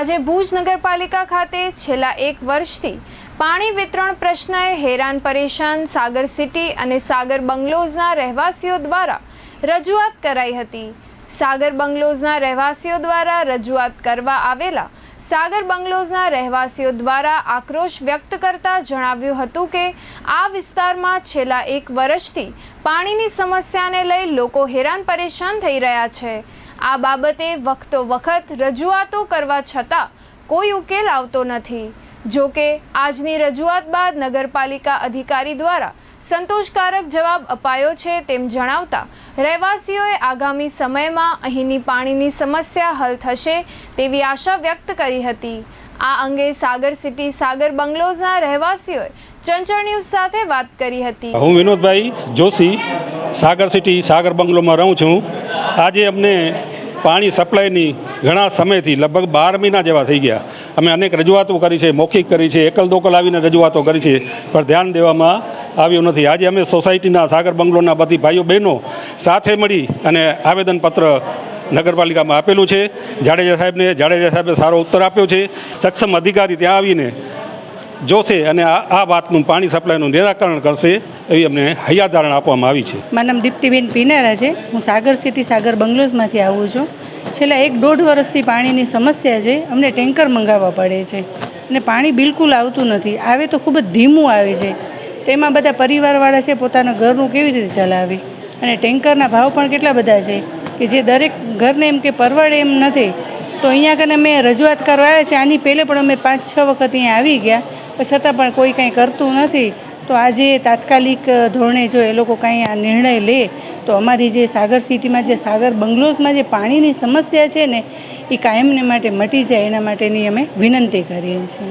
આજે ભુજ નગરપાલિકા ખાતે છેલ્લા એક વર્ષથી પાણી વિતરણ પ્રશ્નએ હેરાન પરેશાન સાગર સિટી અને સાગર બંગલોઝના રહેવાસીઓ દ્વારા રજૂઆત કરાઈ હતી. સાગર બંગલોઝના રહેવાસીઓ દ્વારા રજૂઆત કરવા આવેલા સાગર બંગલોઝના રહેવાસીઓ દ્વારા આક્રોશ વ્યક્ત કરતા જણાવ્યું હતું કે, આ વિસ્તારમાં છેલ્લા એક વર્ષથી પાણીની સમસ્યાને લઈ લોકો હેરાન પરેશાન થઈ રહ્યા છે. આ બાબતે વખતો વખત રજૂઆતો કરવા છતાં કોઈ ઉકેલ આવતો નથી. જો કે, આજની રજૂઆત બાદ નગરપાલિકા અધિકારી દ્વારા સંતોષકારક જવાબ અપાયો છે તેમ જણાવતા રહેવાસીઓએ આગામી સમયમાં અહીંની પાણીની સમસ્યા હલ થશે તેવી આશા વ્યક્ત કરી હતી. આ અંગે સાગર સિટી, સાગર બંગલોઝના રહેવાસીઓએ ચંચળ ન્યૂઝ સાથે વાત કરી હતી. હું વિનોદભાઈ જોશી, સાગર સિટી, સાગર બંગલોમાં રહું છું. આજે અમને પાણી સપ્લાયની ઘણા સમયથી લગભગ બાર મહિના જેવા થઈ ગયા. અમે અનેક રજૂઆતો કરી છે, મૌખિક કરી છે એકલ દોકલ આવીને રજૂઆતો કરી છે, પણ ધ્યાન દેવામાં આવ્યું નથી. આજે અમે સોસાયટીના સાગર બંગલોના બધી ભાઈઓ બહેનો સાથે મળી અને આવેદનપત્ર નગરપાલિકામાં આપેલું છે. જાડેજા સાહેબને, જાડેજા સાહેબે સારો ઉત્તર આપ્યો છે. સક્ષમ અધિકારી ત્યાં આવીને જોશે અને આ વાતનું પાણી સપ્લાયનું નિરાકરણ કરશે એવી અમને હૈયાધારણ આપવામાં આવી છે. મારું નામ દીપ્તિબેન પીનારા છે. હું સાગર સિટી, સાગર બંગલોઝમાંથી આવું છું. છેલ્લા એક દોઢ વર્ષથી પાણીની સમસ્યા છે. અમને ટેન્કર મંગાવવા પડે છે અને પાણી બિલકુલ આવતું નથી. આવે તો ખૂબ જ ધીમું આવે છે. તેમાં બધા પરિવારવાળા છે, પોતાના ઘરનું કેવી રીતે ચલાવે? અને ટેન્કરના ભાવ પણ કેટલા બધા છે? કે જે દરેક ઘરને એમ કે પરવડે એમ નથી. તો અહીંયા કને મેં રજૂઆત કરવા આવ્યા છે. આની પહેલે પણ અમે પાંચ છ વખત અહીંયા આવી ગયા. છતાં પણ કોઈ કંઈ કરતું નથી, તો આજે તાત્કાલિક ધોરણે જો એ લોકો કાંઈ આ નિર્ણય લે, તો અમારી જે સાગર સિટીમાં જે સાગર બંગલોઝમાં જે પાણીની સમસ્યા છે ને, એ કાયમને માટે મટી જાય એના માટેની અમે વિનંતી કરીએ છીએ.